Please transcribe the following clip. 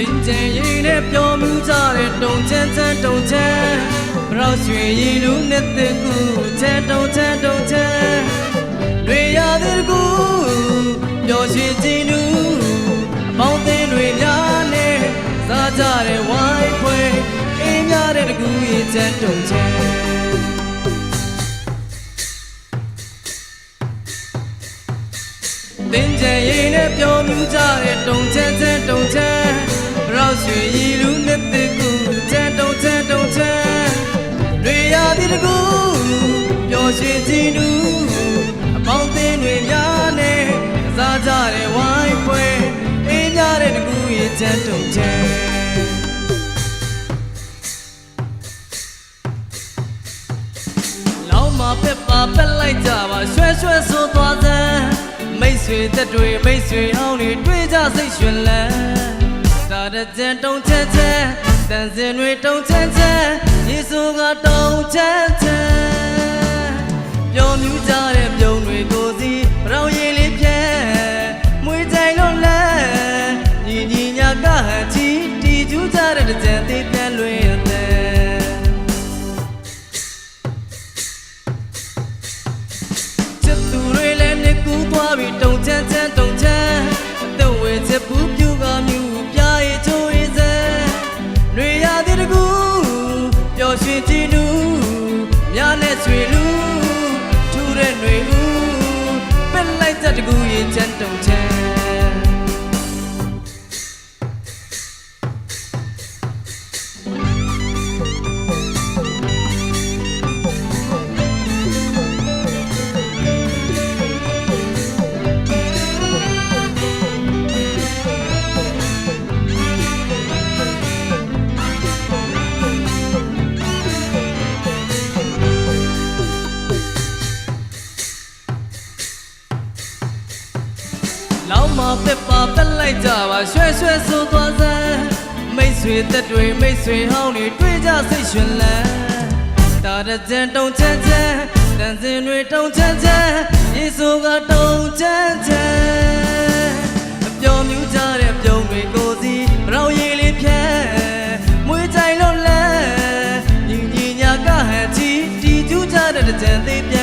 တင်ကြင်ရင်နဲ့ပျော်မှုကြတဲ့တုံချမ်းချမ်းတုံချမ်းဘရောက်ရွှေရည်လူနဲ့တဲ့ကူချမ်းတုံချမ်းတုံချမ်းတွေရတဲ့ကူပျော်ရွှင်ခြင်းနူအပေါင်းအသင်းတွေများနဲ့စားကြတဲ့ဝိုင်းဖွဲအေးများတဲ့တကူရဲ့ချမ်းတုံချမ်းတင်ကြင်ရင်နဲ့ပျော်မြူးကြတဲ့တုံချမ်းချမ်းတုံချမ်း ရောက်ရွှေရည်လူနဲ့တဲ့ကူချမ်းတုံချမ်းတုံချမ်းတွေရသည်တကူပျော်ရွှင်ခြင်းနူအပေါင်းအသင်းတွေများနဲ့စားကြတဲ့ဝိုင်းပွဲအေးများတဲ့တကူရဲ့ချမ်းတုံချမ်းလောင်းမပက်ပါပက်လိုက်ကြပါရွှဲရွှဲဆိုသွားစမ်းမိတ်ဆွေသက်တွေမိတ်ဆွေအောင်တွေတွေ့ကြစိတ်ရွှင်လန်း တာတဲ့ကြံတုံချမ်းချမ်းတန်စင်တွေတုံချမ်းချမ်းယေရှုကတုံချမ်းချမ်းပျော်မြူးကြတဲ့ပြုံးတွေကိုစီရောင်ရည်လေးဖြဲမွေးကြိုင်လို့လဲညီညီညာကဟန်ချီတီကျူးကြတဲ့ကြံသေးပြန်လွင်တဲ့ချစ်သူတွေလည်းနေကူးသွားပြီးတုံချမ်းချမ်း င်ကြည်နူးမြားနဲ့ဆွေလူထူတဲ့ຫນွေဦးပက်လိုက်တဲ့တကူရဲ့ချမ်းတုံချမ်း လောင်းမပက်ပါပက်လိုက်ကြပါရွှဲရွှဲဆိုသွားစမ်းမိတ်ဆွေတက်တွေမိတ်ဆွေဟောင်းတွေတွေ့ကြစိတ်ရှင်လန်းတာရကြံတုံချမ်းချမ်းတန်စင်တွေတုံချမ်းချမ်းရေဆိုးကတုံချမ်းချမ်းအပြောင်းမြူးကြတဲ့ပြုံးတွေကိုစီရောင်ရည်လေးဖြဲမွေးကြိုင်လွန်လန်းညီညီညာကဟန်ချီတီကျူးကြတဲ့တကြံသေးပြ